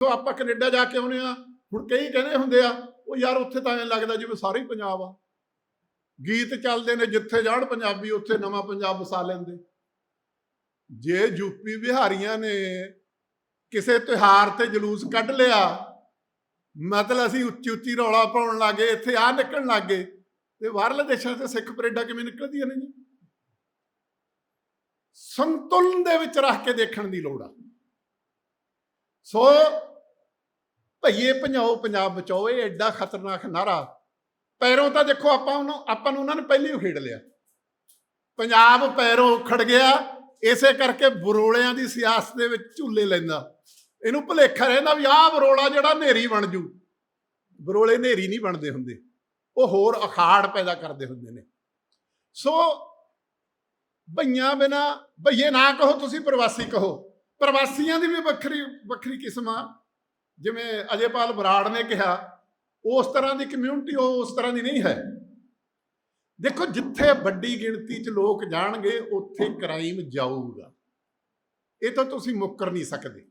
ਜਦੋਂ ਆਪਾਂ ਕੈਨੇਡਾ ਜਾ ਕੇ ਆਉਨੇ ਆ ਹੁਣ ਕਈ ਕਹਿੰਦੇ ਹੁੰਦੇ ਆ, ਉਹ ਯਾਰ ਉੱਥੇ ਤਾਂ ਐਂ ਲੱਗਦਾ ਜਿਵੇਂ ਸਾਰੇ ਪੰਜਾਬ ਆ। ਗੀਤ ਚੱਲਦੇ ਨੇ ਜਿੱਥੇ ਜਾਣ ਪੰਜਾਬੀ, ਉੱਥੇ ਨਵਾਂ ਪੰਜਾਬ ਵਸਾ ਲੈਂਦੇ। ਜੇ ਯੂਪੀ ਬਿਹਾਰੀਆਂ ਨੇ ਕਿਸੇ ਤਿਉਹਾਰ ਤੇ ਜਲੂਸ ਕੱਢ ਲਿਆ, ਮਤਲਬ ਅਸੀਂ ਉੱਚੀ ਉੱਚੀ ਰੌਲਾ ਪਾਉਣ ਲੱਗੇ, ਇੱਥੇ ਆ ਨਿਕਲਣ ਲੱਗੇ, ਤੇ ਬਾਹਰਲੇ ਦੇਸ਼ਾਂ ਤੇ ਸਿੱਖ ਪਰੇਡਾਂ ਕਿਵੇਂ ਨਿਕਲਦੀਆਂ ਨੇ ਜੀ? ਸੰਤੁਲਨ ਦੇ ਵਿੱਚ ਰੱਖ ਕੇ ਦੇਖਣ ਦੀ ਲੋੜ ਆ। ਸੋ ਭਈਏ ਭਜਾਓ, ਪੰਜਾਬ ਬਚਾਓ, ਇਹ ਐਡਾ ਖਤਰਨਾਕ ਨਾਰਾ ਪੈਰੋਂ ਤਾਂ ਦੇਖੋ ਆਪਾਂ ਉਹਨੂੰ, ਆਪਾਂ ਨੂੰ ਉਹਨਾਂ ਨੇ ਪਹਿਲੀ ਹੀ ਖੇਡ ਲਿਆ। ਪੰਜਾਬ ਪੈਰੋਂ ਉਖੜ ਗਿਆ, ਇਸੇ ਕਰਕੇ ਬਰੋਲਿਆਂ ਦੀ ਸਿਆਸਤ ਦੇ ਵਿੱਚ ਝੂਲੇ ਲੈਂਦਾ। ਇਹਨੂੰ ਭੁਲੇਖਾ ਰਹਿੰਦਾ ਵੀ ਆਹ ਬਰੋਲਾ ਜਿਹੜਾ ਨੇਰੀ ਬਣ ਜੂ। ਬਰੋਲੇ ਨੇਰੀ ਨਹੀਂ ਬਣਦੇ ਹੁੰਦੇ। ਉਹ ਹੋਰ ਅਖਾੜ ਪੈਦਾ ਕਰਦੇ ਹੁੰਦੇ ਨੇ। ਸੋ ਭਈਆਂ ਬਿਨਾ, ਭਈਏ ਨਾ ਕਹੋ, ਤੁਸੀਂ ਪ੍ਰਵਾਸੀ ਕਹੋ। ਪ੍ਰਵਾਸੀਆਂ ਦੀ ਵੀ ਵੱਖਰੀ ਵੱਖਰੀ ਕਿਸਮ ਆ। ਜਿਵੇਂ ਅਜੇਪਾਲ ਬਰਾੜ ਨੇ ਕਿਹਾ, ਉਸ ਤਰ੍ਹਾਂ ਦੀ ਕਮਿਊਨਿਟੀ ਉਹ ਉਸ ਤਰ੍ਹਾਂ ਦੀ ਨਹੀਂ ਹੈ। ਦੇਖੋ, ਜਿੱਥੇ ਵੱਡੀ ਗਿਣਤੀ 'ਚ ਲੋਕ ਜਾਣਗੇ, ਉੱਥੇ ਕ੍ਰਾਈਮ ਜਾਊਗਾ। ਇਹ ਤਾਂ ਤੁਸੀਂ ਮੁੱਕਰ ਨਹੀਂ ਸਕਦੇ।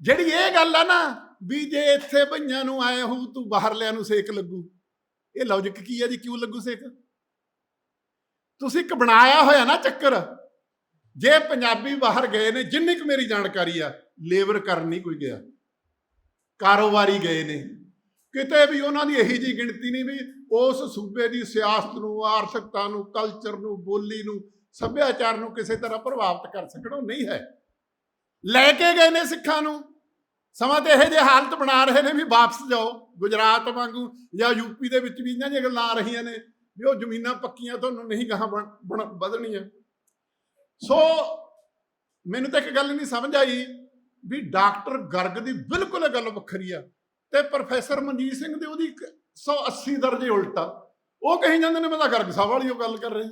ਜਿਹੜੀ ਇਹ ਗੱਲ ਆ ਨਾ, ਵੀ ਜੇ ਇੱਥੇ ਭਈਆਂ ਨੂੰ ਆਏ ਹੋ ਤੂੰ ਬਾਹਰਲਿਆਂ ਨੂੰ ਸੇਕ ਲੱਗੂ। ਇਹ ਲੌਜੀਕ ਕੀ ਆ ਜੀ? ਕਿਉਂ ਲੱਗੂ ਸੇਕ? ਤੁਸੀਂ ਇੱਕ ਬਣਾਇਆ ਹੋਇਆ ਨਾ ਚੱਕਰ, ਜੇ ਪੰਜਾਬੀ ਬਾਹਰ ਗਏ ਨੇ, ਜਿੰਨੀ ਕੁ ਮੇਰੀ ਜਾਣਕਾਰੀ ਆ, ਲੇਬਰ ਕਰਨ ਨਹੀਂ ਕੋਈ ਗਿਆ। ਕਾਰੋਬਾਰੀ ਗਏ ਨੇ। ਕਿਤੇ ਵੀ ਉਹਨਾਂ ਦੀ ਇਹੀ ਜੀ ਗਿਣਤੀ ਨਹੀਂ ਵੀ ਉਸ ਸੂਬੇ ਦੀ ਸਿਆਸਤ ਨੂੰ, ਆਰਥਿਕਤਾ ਨੂੰ ਕਲਚਰ ਨੂੰ, ਬੋਲੀ ਨੂੰ, ਸੱਭਿਆਚਾਰ ਨੂੰ ਕਿਸੇ ਤਰ੍ਹਾਂ ਪ੍ਰਭਾਵਿਤ ਕਰ ਸਕਣ, ਉਹ ਨਹੀਂ ਹੈ। ਲੈ ਕੇ ਗਏ ਨੇ ਸਿੱਖਾਂ ਨੂੰ। ਸਮਾਂ ਤੇ ਇਹੋ ਜਿਹੇ ਹਾਲਤ ਬਣਾ ਰਹੇ ਨੇ ਵੀ ਵਾਪਸ ਜਾਓ, ਗੁਜਰਾਤ ਵਾਂਗੂ ਜਾਂ ਯੂਪੀ ਦੇ ਵਿੱਚ ਵੀ ਇਹਨਾਂ ਦੀਆਂ ਗੱਲਾਂ ਆ ਰਹੀਆਂ ਨੇ ਵੀ ਉਹ ਜ਼ਮੀਨਾਂ ਪੱਕੀਆਂ ਤੁਹਾਨੂੰ ਨਹੀਂ ਗਾਹਾਂ ਬਣ- ਬਣ- ਵਧਣੀਆਂ। ਸੋ ਮੈਨੂੰ ਤਾਂ ਇੱਕ ਗੱਲ ਨਹੀਂ ਸਮਝ ਆਈ। ਵੀ ਡਾਕਟਰ ਗਰਗ ਦੀ ਬਿਲਕੁਲ ਗੱਲ ਵੱਖਰੀ ਆ ਤੇ ਪ੍ਰੋਫੈਸਰ ਮਨਜੀਤ ਸਿੰਘ ਦੇ ਉਹਦੀ 180 ਦਰਜੇ ਉਲਟਾ ਉਹ ਕਹੀ ਜਾਂਦੇ ਨੇ, ਮੈਂ ਤਾਂ ਗਰਗ ਸਾਹਿਬ ਵਾਲੀ ਉਹ ਗੱਲ ਕਰ ਰਿਹਾ।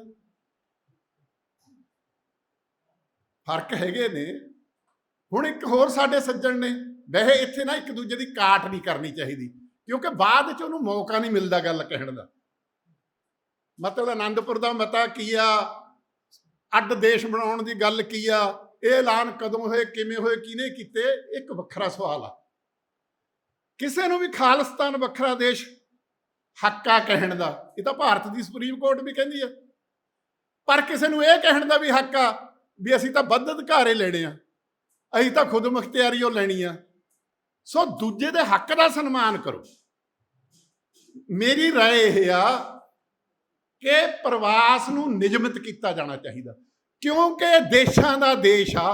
ਫ਼ਰਕ ਹੈਗੇ ਨੇ। ਹੁਣ ਇੱਕ ਹੋਰ ਸਾਡੇ ਸੱਜਣ ਨੇ, ਵੈਸੇ ਇੱਥੇ ਨਾ ਇੱਕ ਦੂਜੇ ਦੀ ਕਾਟ ਨਹੀਂ ਕਰਨੀ ਚਾਹੀਦੀ, ਕਿਉਂਕਿ ਬਾਅਦ ਚ ਉਹਨੂੰ ਮੌਕਾ ਨਹੀਂ ਮਿਲਦਾ ਗੱਲ ਕਹਿਣ ਦਾ। ਮਤਲਬ ਆਨੰਦਪੁਰ ਦਾ ਮਤਾ ਕੀ ਆ? ਅੱਡ ਦੇਸ਼ ਬਣਾਉਣ ਦੀ ਗੱਲ ਕੀ ਆ? ਇਹ ਐਲਾਨ ਕਦੋਂ ਹੋਏ ਕਿਵੇਂ ਹੋਏ ਕਿਹਨੇ ਕੀਤੇ ਇੱਕ ਵੱਖਰਾ ਸਵਾਲ ਆ ਕਿਸੇ ਨੂੰ ਵੀ ਖਾਲਿਸਤਾਨ ਵੱਖਰਾ ਦੇਸ਼ ਹੱਕਾ ਕਹਿਣ ਦਾ ਇਹ ਤਾਂ ਭਾਰਤ ਦੀ ਸੁਪਰੀਮ ਕੋਰਟ ਵੀ ਕਹਿੰਦੀ ਆ ਪਰ ਕਿਸੇ ਨੂੰ ਇਹ ਕਹਿਣ ਦਾ ਵੀ ਹੱਕ ਆ ਵੀ ਅਸੀਂ ਤਾਂ ਵੱਧ ਅਧਿਕਾਰੇ ਲੈਣੇ ਆ ਅਸੀਂ ਤਾਂ ਖੁਦ ਮੁਖਤਿਆਰੀ ਉਹ ਲੈਣੀ ਆ ਸੋ ਦੂਜੇ ਦੇ ਹੱਕ ਦਾ ਸਨਮਾਨ ਕਰੋ ਮੇਰੀ رائے ਇਹ ਆ ਕਿ ਪ੍ਰਵਾਸ ਨੂੰ ਨਿਯਮਿਤ ਕੀਤਾ ਜਾਣਾ ਚਾਹੀਦਾ ਕਿਉਂਕਿ ਦੇਸ਼ਾਂ ਦਾ ਦੇਸ਼ ਆ।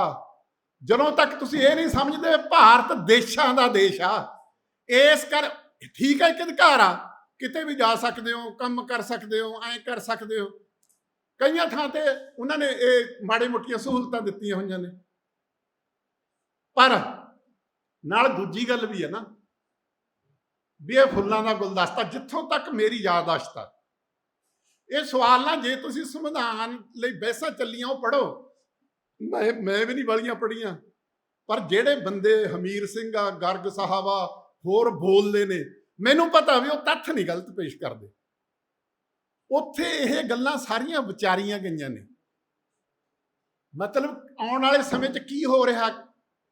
ਜਦੋਂ ਤੱਕ ਤੁਸੀਂ ਇਹ ਨਹੀਂ ਸਮਝਦੇ, ਭਾਰਤ ਦੇਸ਼ਾਂ ਦਾ ਦੇਸ਼ ਆ। ਇਸ ਕਰ, ਠੀਕ ਹੈ ਇੱਕ ਅਧਿਕਾਰ ਆ। ਕਿਤੇ ਵੀ ਜਾ ਸਕਦੇ ਹੋ, ਕੰਮ ਕਰ ਸਕਦੇ ਹੋ, ਐਂ ਕਰ ਸਕਦੇ ਹੋ। ਕਈਆਂ ਥਾਂ ਤੇ ਉਹਨਾਂ ਨੇ ਇਹ ਮਾੜੇ ਮੋਟੀਆਂ ਸਹੂਲਤਾਂ ਦਿੱਤੀਆਂ ਹੋਈਆਂ ਨੇ। ਪਰ ਨਾਲ ਦੂਜੀ ਗੱਲ ਵੀ ਹੈ ਨਾ, ਵੀ ਇਹ ਫੁੱਲਾਂ ਦਾ ਗੁਲਦਸਤਾ ਜਿੱਥੋਂ ਤੱਕ ਮੇਰੀ ਯਾਦਾਸ਼ਤ ਆ ਇਹ ਸਵਾਲ ਨਾ ਜੇ ਤੁਸੀਂ ਸੰਵਿਧਾਨ ਲਈ ਬਹਿਸਾਂ ਚੱਲੀਆਂ, ਉਹ ਪੜੋ ਮੈਂ ਮੈਂ ਵੀ ਨਹੀਂ ਵਾਲੀਆਂ ਪੜੀਆਂ ਪਰ ਜਿਹੜੇ ਬੰਦੇ ਹਮੀਰ ਸਿੰਘ ਆ, ਗਰਗ ਸਾਹਿਬ ਆ, ਹੋਰ ਬੋਲਦੇ ਨੇ, ਮੈਨੂੰ ਪਤਾ ਵੀ ਉਹ ਤੱਥ ਨਹੀਂ ਗਲਤ ਪੇਸ਼ ਕਰਦੇ। ਉੱਥੇ ਇਹ ਗੱਲਾਂ ਸਾਰੀਆਂ ਵਿਚਾਰੀਆਂ ਗਈਆਂ ਨੇ। ਮਤਲਬ ਆਉਣ ਵਾਲੇ ਸਮੇਂ 'ਚ ਕੀ ਹੋ ਰਿਹਾ?